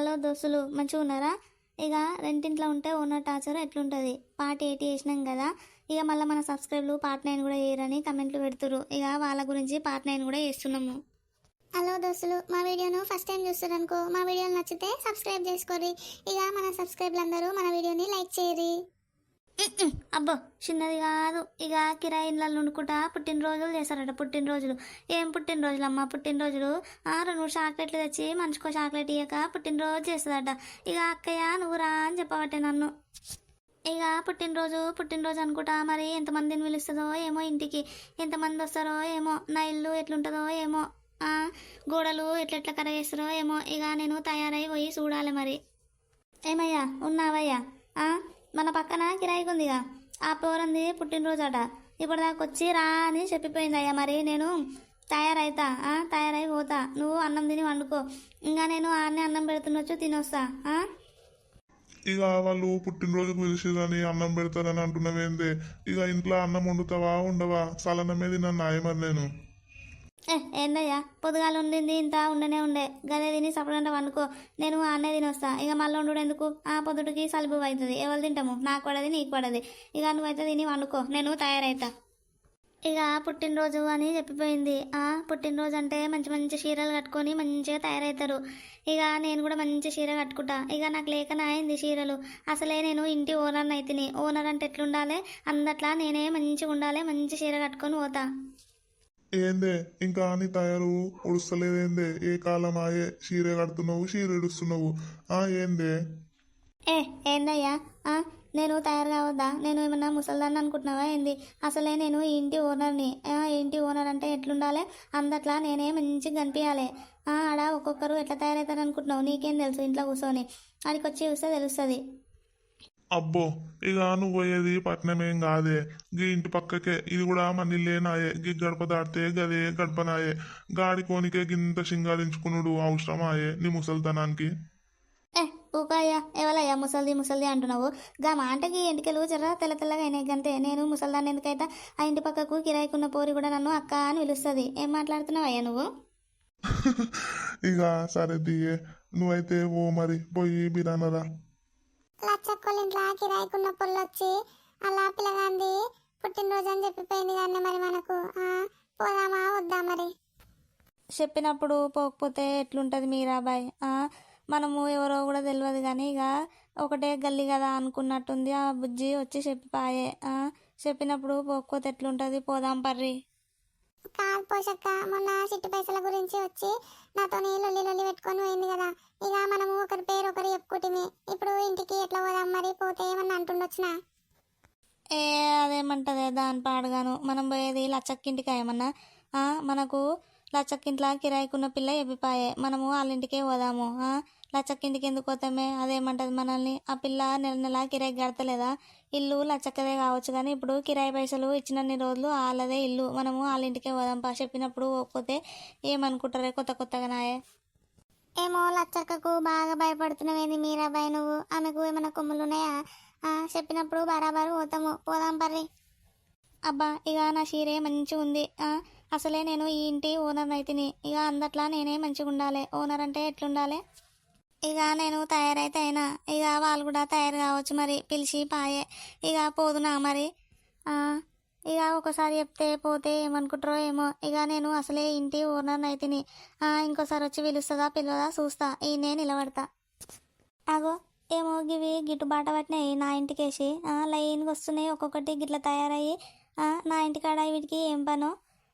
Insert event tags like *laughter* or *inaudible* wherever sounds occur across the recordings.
Hello దోస్తులు మంచిగా ఉన్నారా? ఇక రెంటింట్లో ఉంటే ఓనర్ టార్చర్ ఎట్లుంటుంది? పార్ట్ ఏటి చేసినాం కదా ఇక మళ్ళీ మన సబ్స్క్రైబ్లు పార్ట్ నైన్ కూడా చేయరని కమెంట్లు పెడుతురు ఇక వాళ్ళ గురించి పార్ట్ నైన్ కూడా చేస్తున్నాము. హలో దోస్తులు మా వీడియోను ఫస్ట్ టైం చూస్తారనుకో మా వీడియోలు నచ్చితే సబ్స్క్రైబ్ చేసుకోరి ఇక మన సబ్స్క్రైబ్లు అందరూ మన వీడియోని లైక్ చేయరి అబ్బో చిన్నది కాదు. ఇక కిరాయి ఇళ్ళల్లో వండుకుంటా పుట్టినరోజులు చేస్తారట పుట్టినరోజులు. ఏం పుట్టినరోజులు అమ్మ పుట్టినరోజులు? ఆ రెండు చాక్లెట్లు తెచ్చి మనిషికో చాక్లెట్ ఇయ్యక పుట్టినరోజు చేస్తుందట. ఇక అక్కయ్య నువ్వురా అని చెప్పబట్టే నన్ను. ఇక పుట్టినరోజు పుట్టినరోజు అనుకుంటా మరి ఎంతమందిని పిలుస్తుందో ఏమో ఇంటికి. ఎంతమంది వస్తారో ఏమో నా ఇల్లు ఎట్లుంటుందో ఏమో ఆ, గోడలు ఎట్లెట్లా కరగేస్తారో ఏమో. ఇక నేను తయారై పోయి చూడాలి మరి. ఏమయ్యా ఉన్నావయ్యా? మన పక్కన కిరాయికి ఉందిగా ఆ పోరంది పుట్టినరోజు అట దాకా వచ్చి రా అని చెప్పిపోయింది అయ్యా మరి. నేను తయారైతా తయారై పోతా. నువ్వు అన్నం తిని వండుకో. ఇంకా నేను ఆడనే అన్నం పెడుతుండొచ్చు తినొస్తా ఆ? ఇక వాళ్ళు పుట్టినరోజు పిలిచిరని అన్నం పెడతారని అంటున్నవేందే? ఇక ఇంట్లో అన్నం వండుతావా ఉండవా సలనమే తిన్న నాయమని నేను. ఏ ఏందయ్యా? పొద్దుగాల ఉండింది ఇంత ఉండనే ఉండే. గదే తిని సపడంట వండుకో. నేను ఆడనే తినొస్తా. ఇక మళ్ళీ ఉండు ఎందుకు? ఆ పొద్దుటికి సలుపు అవుతుంది ఎవరు తింటాము? నాకు పడది నీకు పడది ఇక నువ్వైతే తిని వండుకో. నేను తయారైతా. ఇక పుట్టినరోజు అని చెప్పిపోయింది. ఆ పుట్టినరోజు అంటే మంచి మంచి చీరలు కట్టుకొని మంచిగా తయారవుతారు ఇక నేను కూడా మంచి చీర కట్టుకుంటా. ఇక నాకు లేకనే అయింది చీరలు. అసలే నేను ఇంటి ఓనర్ అయితేని. ఓనర్ అంటే ఎట్లుండాలి? అందట్లా నేనే మంచిగా ఉండాలి మంచి చీర కట్టుకొని పోతా. ఏందే? ఇంకా నీ తయారు ఉడుస్తలేదేందే? ఏ కాలం ఆయే? చీర కడుతున్నావు చీర ఇడుస్తున్నావు. ఆ ఏందే? ఏ ఏందయ్యా? ఆ, నేను తయారు కావద్దా? నేను ఏమన్నా ముసల్దాన్ని అనుకుంటున్నావా ఏంది? అసలే నేను ఈ ఇంటి ఓనర్ని. ఆ, ఇంటి ఓనర్ అంటే ఎట్లుండాలి? అందట్లా నేనే మంచిగా కనిపించాలి ఆ, ఆడ ఒక్కొక్కరు ఎట్లా తయారవుతారు అనుకుంటున్నావు నీకేం తెలుసు ఇంట్లో కూర్చొని ఆడికి వచ్చి చూస్తే తెలుస్తుంది. అబ్బో ఇక నువ్వు పోయేది పట్నమేం కాదే. గీ ఇంటి పక్కకే ఇది కూడా మన ఇల్లేనాయే గీ గడప దాటితే గదే గడపనాయే. గాడి కోనికే గింత సింగారించుకునుడు అవసరమాయే నీ ముసల్తనానికి. ఏ ఎవలయ్యా ముసల్ది ముసల్ది అంటున్నావు? గా మాటకి ఎంటికలు జర తెల్ల తెల్లగా అయినాయి గంతే. నేను ముసల్దాన్ని ఎందుకైతే? ఆ ఇంటి పక్కకు కిరాయికున్న పోరి కూడా నన్ను అక్క అని పిలుస్తుంది. ఏం మాట్లాడుతున్నావయ్యా నువ్వు? *laughs* ఇక సరే దియే నువ్వైతే ఓ మరి పోయి బిరానరా లచ్చక్కల ఇంట్లో కిరాయికున్న పొల్లు వచ్చి అలా పిల్లగాంది పుట్టినరోజు అని చెప్పిపోయింది కానీ మరి మనకు. ఆ, పోదామా వద్దా మరి? చెప్పినప్పుడు పోకపోతే ఎట్లుంటుంది మీరాబాయ్? ఆ, మనము ఎవరో కూడా తెలియదు కానీ ఇక ఒకటే గల్లీ కదా అనుకున్నట్టుంది ఆ బుజ్జి వచ్చి చెప్పిపాయే. ఆ, చెప్పినప్పుడు పోకపోతే ఎట్లుంటుంది? పోదాం పర్రి. కాదు పోషక్క మొన్న చిట్టి పైసల గురించి వచ్చి నాతో లొల్లి లొల్లి పెట్టుకొని పోయింది కదా. ఇక మనము ఒకరి పేరు ఒకరు చెప్పుకుంటుమి. ఇప్పుడు ఇంటికి ఎట్లా పోదాం మరి? పోతే ఏమన్నా అంటుండొచ్చునా? ఏ అదేమంటదే దాని పాడుగాను. మనం పోయేది లచ్చక్కింటికి ఏమన్నా? మనకు లచ్చక్కింట్లా కిరాయికున్న పిల్ల ఎబ్బిపాయే. మనము వాళ్ళ ఇంటికే పోదాము లచ్చక్కింటికి ఎందుకు పోతామే? అదేమంటది మనల్ని? ఆ పిల్ల నెల నెల కిరాయి కడతలేదా? ఇల్లు లచ్చక్కదే కావచ్చు కానీ ఇప్పుడు కిరాయి పైసలు ఇచ్చినన్ని రోజులు వాళ్ళదే ఇల్లు. మనము వాళ్ళ ఇంటికే పోదాం పా చెప్పినప్పుడు పోతే ఏమనుకుంటారే కొత్త కొత్తగా నాయే? ఏమో లచ్చక్కకు బాగా భయపడుతున్నావేంది మీరాబాయ్ నువ్వు? ఆమెకు ఏమైనా కొమ్ములు ఉన్నాయా చెప్పినప్పుడు బరాబరు పోతాము. పోదాం పర్రీ. అబ్బా ఇక నా చీరే మంచిగా ఉంది అసలే నేను ఈ ఇంటి ఓనర్ అయితేని ఇక అందట్లా నేనే మంచిగా ఉండాలి ఓనర్ అంటే ఎట్లుండాలి? ఇక నేను తయారైతే అయినా. ఇక వాళ్ళు కూడా తయారు కావచ్చు మరి. పిలిచి పాయే. ఇక పోదునా మరి? ఇక ఒకసారి చెప్తే పోతే ఏమనుకుంటారో ఏమో. ఇక నేను అసలే ఇంటి ఓనర్ అయితేని ఇంకోసారి వచ్చి పిలుస్తుందా పిల్లదా చూస్తా. ఈ నేను నిలబడతా. అగో ఏమో గివి గిట్టుబాట పట్టినాయి నా ఇంటికేసి. లైన్కి లైన్గా వస్తున్నాయి ఒక్కొక్కటి గిట్ల తయారయ్యి. నా ఇంటికాడ వీటికి ఏం పనో?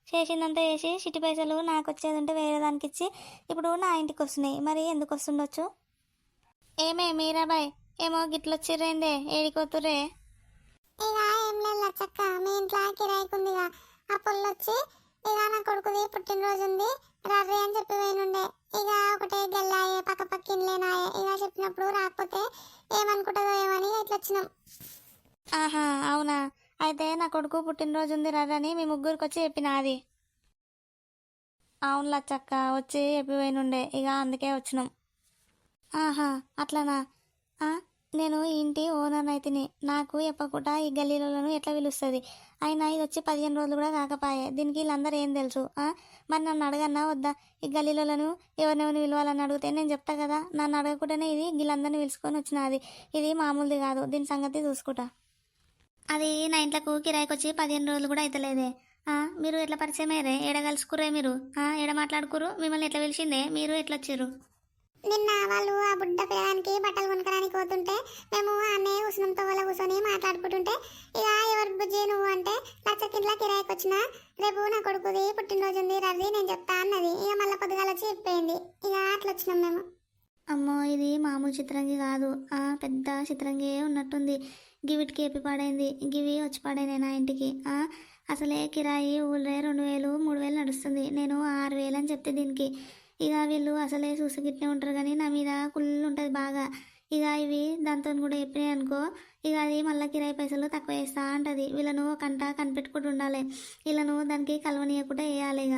చేసిందంతా చేసి చిట్టి పైసలు నాకు వచ్చేది ఉంటే వేరే దానికి ఇచ్చి ఇప్పుడు నా ఇంటికి వస్తున్నాయి మరి ఎందుకు వస్తుండొచ్చు ఏమే మీరాబాయ్ ఏమో గిట్ల వచ్చిర్రేందే ఏడికొత్తురే ఇక ఏం లేదు లచ్చక్క మీ ఇంట్లో కిరాయికుందిగా. ఆ పొల్లు వచ్చి ఇక నా కొడుకుది పుట్టినరోజు ఉంది రర్రి అని చెప్పి పోయినుండే. ఇక ఒకటే గెల్లాయే పక్క పక్క ఇండ్లేనాయే ఇక చెప్పినప్పుడు రాకపోతే ఏమనుకుంటుందో ఏమని ఇట్లా వచ్చినాం ఆహా అవునా? అయితే నా కొడుకు పుట్టినరోజు ఉంది రని మీ ముగ్గురికి వచ్చి చెప్పిన అది. అవును లచ్చక్క వచ్చి చెప్పిపోయినుండే. ఇక అందుకే వచ్చినాం. ఆహా అట్లనా? నేను ఇంటి ఓనర్ అయితేనే. నాకు చెప్పకుండా ఈ గల్లీలలోనూ ఎట్లా పిలుస్తుంది? అయినా ఇది వచ్చి పదిహేను రోజులు కూడా కాకపాయే దీనికి వీళ్ళందరూ ఏం తెలుసు? మరి నన్ను అడగన్నా వద్దా? ఈ గల్లీలలోను ఎవరినెవరిని పిలవాలని అడిగితే నేను చెప్తా కదా? నన్ను అడగకుండానే ఇది వీళ్ళందరినీ పిలుచుకొని వచ్చినది ఇది మామూలుది కాదు. దీని సంగతి చూసుకుంటా. అది నా ఇంట్లోకి కిరాయికి వచ్చి పదిహేను రోజులు కూడా అవుతలేదే ఆ, మీరు ఎట్లా పరిచయం అయ్యారే? ఏడ కలుసుకుర్రే మీరు. ఆ, ఏడ మాట్లాడుకురు మిమ్మల్ని ఎట్లా పిలిచిందే? మీరు ఎట్లా వచ్చారు నిన్న వాళ్ళు ఆ బుడ్డ పిల్లగానికి బట్టలు కొనుక్కడానికి పోతుంటే మేము అన్నే ఉష్ణంతో వాళ్ళ కూర్చొని మాట్లాడుకుంటుంటే ఇక ఎవరు బుజ్జి నువ్వు అంటే లచ్చకింట్ల కిరాయికి వచ్చిన రేపు నా కొడుకుది పుట్టినరోజు ఉంది రవి నేను చెప్తా అన్నది. ఇక మళ్ళీ పొద్దుగాల వచ్చి చెప్పేయండి ఇక అట్లా వచ్చినాం మేము. అమ్మో ఇది మామూలు చిత్రంగి కాదు. ఆ పెద్ద చిత్రంగి ఉన్నట్టుంది. గివిటికి ఏపి పాడైంది గివి వచ్చి పాడైనాయి నా ఇంటికి. అసలే కిరాయి ఊళ్ళే రెండు వేలు మూడు వేలు నడుస్తుంది. నేను ఆరు వేలు అని చెప్తే దీనికి. ఇక వీళ్ళు అసలే చూసుగిట్నే ఉంటారు కానీ నా మీద కుళ్ళు ఉంటుంది బాగా. ఇక ఇవి దాంతో కూడా చెప్పినాయి అనుకో ఇక అది మళ్ళీ కిరాయి పైసలు తక్కువ వేస్తా అంటది. వీళ్ళను కంట కనిపెట్టుకుంటూ ఉండాలి. వీళ్ళను దానికి కలవనీయకుండా వేయాలి ఇక.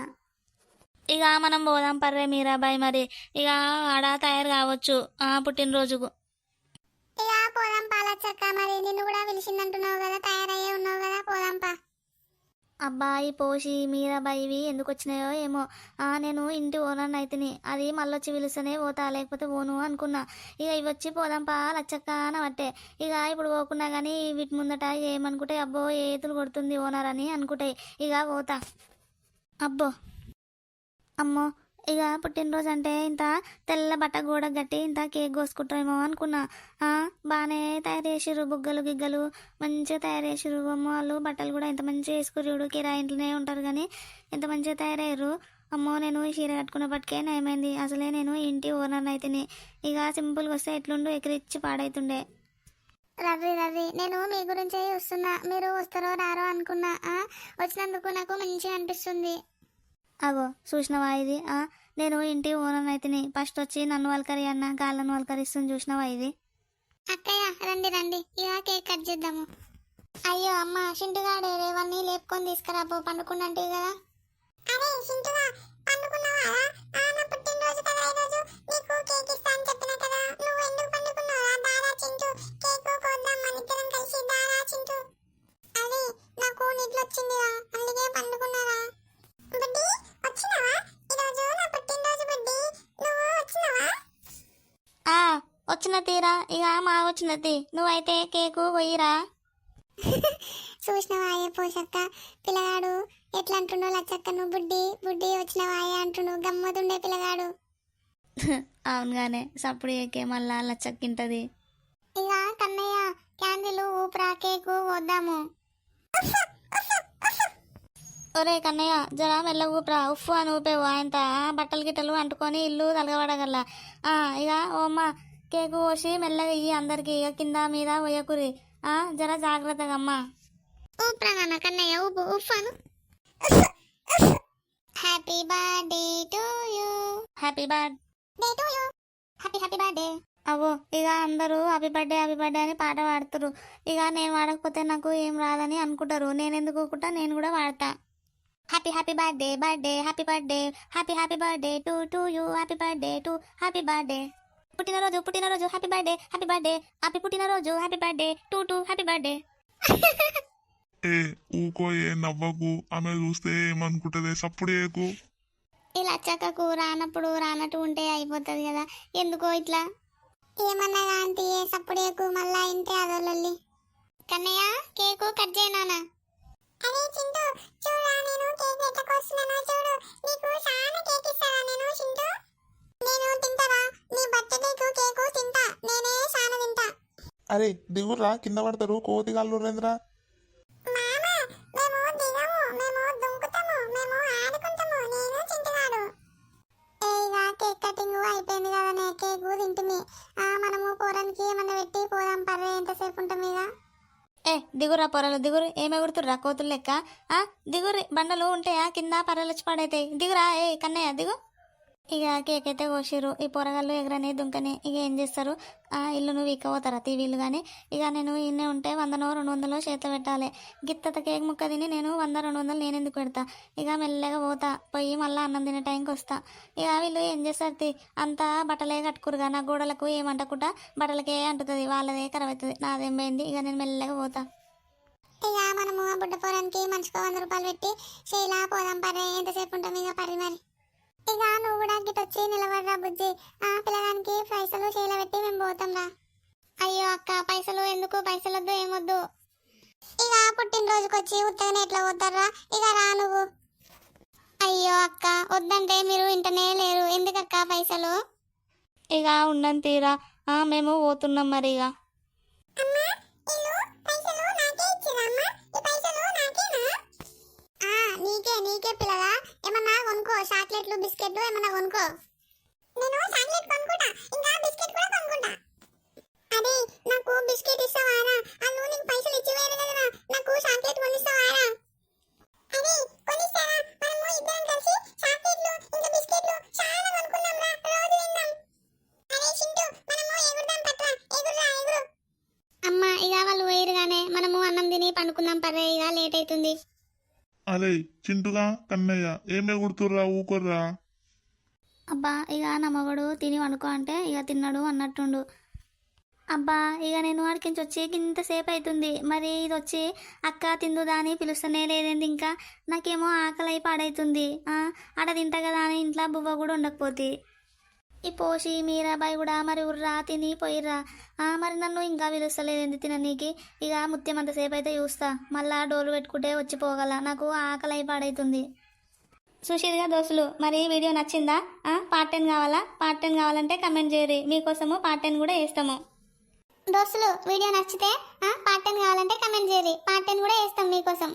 ఇక మనం పోదాం పర్రే మీరాబాయ్ మరి. ఇక ఆడ తయారు కావచ్చు ఆ పుట్టినరోజుకు. ఇక పోదాం పాలచ్చక్క మరి నిన్ను కూడా పిలిచిందంటున్నావు కదా తయారయ్యే ఉన్నావు కదా పోదాంపా అబ్బాయి పోసి మీరాబాయి ఇవి ఎందుకు వచ్చినాయో ఏమో. ఆ నేను ఇంటి ఓనర్ అయితేని. అది మళ్ళొచ్చి పిలుస్తేనే పోతా లేకపోతే పోను అనుకున్నా. ఇక ఇవి వచ్చి పోదాంపా లచ్చక్క అని పట్టే ఇక ఇప్పుడు పోకున్నా కానీ వీటి ముందట ఏమనుకుంటే అబ్బో ఏతులు కొడుతుంది ఓనర్ అని అనుకుంటాయి ఇక పోతా. అబ్బో. అమ్మో. ఇక పుట్టినరోజు అంటే ఇంత తెల్ల బట్ట గోడ గట్టి ఇంత కేక్ కోసుకుంటారేమో అనుకున్నా. ఆ, బాగానే తయారు చేసిర్రు బుగ్గలు గిగ్గలు. మంచిగా తయారు చేసిర్రు అమ్మ వాళ్ళు బట్టలు కూడా ఎంత మంచిగా వేసుకుర్రు కిరా ఇంట్లోనే ఉంటారు కానీ ఎంత మంచిగా తయారయ్యారు. అమ్మో నేను ఈ చీర కట్టుకున్నప్పటికే నయమైంది. అసలే నేను ఇంటి ఓనర్ అయితేనే. ఇక సింపుల్గా వస్తే ఎట్లుండు? ఎగిరిచ్చి పాడైతుండే. రవి రవి నేను మీ గురించే చూస్తున్నా. మీరు వస్తారో రారో అనుకున్నా. వచ్చినందుకు నాకు మంచిగా అనిపిస్తుంది. అగో చూసినవా ఇది? ఆ నేను ఇంటి ఓనర్ అయితేనే ఫస్ట్ వచ్చి నన్ను వల్కరి అన్న గాళ్ళను వల్కరిస్తుంది చూసినవా ఇది? అక్కయ్య రండి రండి. ఇక కేక్ కట్ చేద్దాము. అయ్యో అమ్మ చింటుగాడు రేవన్నీ లేపుకొని తీసుకురా పో పండుకున్నంటే కదా. అరే చింటుగా పండుకున్నావా? నా పుట్టినరోజు కదా ఈరోజు నీకు కేక్ ఇస్తా అని చెప్పిన కదా. నువ్వు ఎందుకు పండుకున్నావా? తీరా ఇక మా వచ్చినది నువ్వైతే కేకు కొయ్యిరా. *laughs* చూసినవాయే పోషక్క? పిల్లగాడు ఎట్లా అంటుండో లచ్చక్క నువ్వు బుడ్డి బుడ్డి వచ్చినవాయే అంటుండు? గమ్మతుండే పిల్లగాడు. *laughs* అవునుగానే సప్పుడు ఏకే మళ్ళా లచ్చక్కింటది ఇక కన్నయ్య క్యాండిల్ ఊపిరా కేకు వద్దాము. ఒరే కన్నయ్య జర మెల్ల ఊపిరా. ఉఫ్ఫు అని ఊపేవు ఆయనత బట్టలు గిట్టలు అంటుకొని ఇల్లు తలగబడగల ఆ ఇక ఓ అమ్మ కేకు కోసి మెల్లగా ఇయ్యి అందరికి ఇక కింద మీద పోయకురి. ఆ జర జాగ్రత్తగా అమ్మా. ఊపిరా నాన్న కన్నయ్య ఊపు ఉఫాను happy birthday to you happy birthday to you happy happy birthday అవో ఇక అందరూ హ్యాపీ బర్త్డే హ్యాపీ బర్త్డే అని పాట పాడుతారు ఇక నేను వాడకపోతే నాకు ఏం రాదని అనుకుంటారు. నేను ఎందుకు ఊరుకుంటా నేను కూడా వాడతా happy happy birthday birthday happy birthday happy happy birthday to to you happy birthday to happy birthday పుట్టినరోజు పుట్టినరోజు happy birthday happy birthday happy పుట్టినరోజు happy birthday to to happy birthday ఏ ఊకో ఏ నవ్వకు ఆమె చూస్తే ఏమనుకుంటది? సప్పుడు ఏకు ఇలా చక్కకు రానప్పుడు రానట్టు ఉంటే అయిపోతుంది కదా. ఎందుకో ఇట్లా. ఏమన్నా ఆంటీ ఏ సప్పుడేకు మళ్ళా ఇంటే అదోళ్ళి కన్నయ్య కేకు కట్ చేయనా అరే చింటూ చూడా నేను కేక్ చూడు. నీకు చాలా కేక్ ఇస్తారా నేను చింటూ? నేను తింటారా నీ బర్త్డేకు కేకు తింటా. నేనే చాలా తింటా. అరే దిగురా కింద పడతారు కోతి కాళ్ళు రేంద్రా మామ మేము దిగము మేము దుంకుతాము మేము ఆడుకుంటాము నేను చింటుగాడు ఏగా కేక్ కటింగ్ అయిపోయింది కదనే కేక్ తింటిమి. ఆ మనము పోరానికి ఏమన్నా పెట్టి పోదాం పర్రే ఎంతసేపు ఉంటాం ఇక? ఏ దిగురా పొరలు దిగురు ఏమి ఎగురుతుర్రా కోతులు లెక్క? ఆ దిగురు బండలు ఉంటాయా? కింద పర్రలు వచ్చి పడైతాయి. దిగురా ఏ కన్నయ్య దిగు. ఇక కేక్ అయితే కోసిర్రు ఈ పొరగాళ్ళు ఎగరని దుంకని ఇక ఏం చేస్తారు? ఆ ఇల్లు నువ్వు ఇక్కపోతారా వీళ్ళు కానీ ఇక నేను ఇన్నే ఉంటే వందనో రెండు వందలో చేతిలో పెట్టాలి. గిత్తత కేక్ ముక్క తిని నేను వంద రెండు వందలు నేను ఎందుకు పెడతా? ఇక మెల్లగా పోతా. పోయి మళ్ళీ అన్నం తినే టైంకి వస్తా. ఇక వీళ్ళు ఏం చేస్తారు తి? అంతా బట్టలే కట్టుకురుగా నా గోడలకు ఏమంటకుండా బట్టలకే అంటుతుంది. వాళ్ళదే ఖరాబ్ అవుతుంది నాదేం పోయింది? ఇక నేను మెల్లగా పోతా. ఇక మనము బుడ్డ పోరానికి మంచిగా వంద రూపాయలు పెట్టి శైలా పోదాం పరే ఎంతసేపు ఉంటాం? ఇక పరి మరి. ఇక నువ్వు కూడా గిట్ వచ్చి నిలబడరా బుజ్జి. ఆ పిల్లగానికి పైసలు శైల పెట్టి మేము పోతాం రా. అయ్యో అక్క పైసలు ఎందుకు? పైసలు వద్దు ఏమొద్దు? ఇక పుట్టినరోజుకి వచ్చి ఉత్తగానే ఎట్లా పోతారా ఇక రా నువ్వు. అయ్యో అక్క వద్దంటే మీరు ఇంటనే లేరు. ఎందుకక్క పైసలు? ఇక ఉండని తీరా మేము పోతున్నాం మరి ఇక. నీకే నీకే పిల్లలా? ఏమన్నా కొనుక్కో చాక్లెట్లు బిస్కెట్లు ఏమన్నా కొనుక్కో. నేను చాక్లెట్ కొనుక్కుంటా ఇంకా బిస్కెట్ కూడా కొనుక్కుంటా. అదే నాకు బిస్కెట్ ఇస్తావా? అరే చింటుగా కన్నయ్య ఏమే గుర్తుర్రా ఊకొర్రా? అబ్బా ఇక నా మగడు తిని వండుకో అంటే ఇక తిన్నాడు అన్నట్టుండు. అబ్బా ఇక నేను వాడికించి వచ్చి ఇంతసేపు అవుతుంది మరి ఇది వచ్చి అక్క తిందుదా అని పిలుస్తూనే లేదేంది ఇంకా? నాకేమో ఆకలి అయి పాడైతుంది. ఆడ తింటా కదా అని ఇంట్లో బువ్వ కూడా ఉండకపోతే. ఈ పోషి మీరాబాయి కూడా మరి ఉర్రా తిని పోయిర్రా. ఆ, మరి నన్ను ఇంకా పిలుస్తలేదేంది తిననీకి? ఇక ముత్యం అంతసేపు అయితే చూస్తా. మళ్ళా డోలు పెట్టుకుంటే వచ్చిపోగల నాకు ఆకలి అయి పాడైతుంది. సుశీల్గా దోస్తులు మరి వీడియో నచ్చిందా? ఆ, పార్ట్ టెన్ కావాలా? పార్ట్ టెన్ కావాలంటే కమెంట్ చేయరు మీకోసము పార్ట్ టెన్ కూడా వేస్తాము దోస్తులు వీడియో నచ్చితే పార్ట్ టెన్ కావాలంటే కమెంట్ చేయరి పార్ట్ టెన్ కూడా వేస్తాం మీకోసం.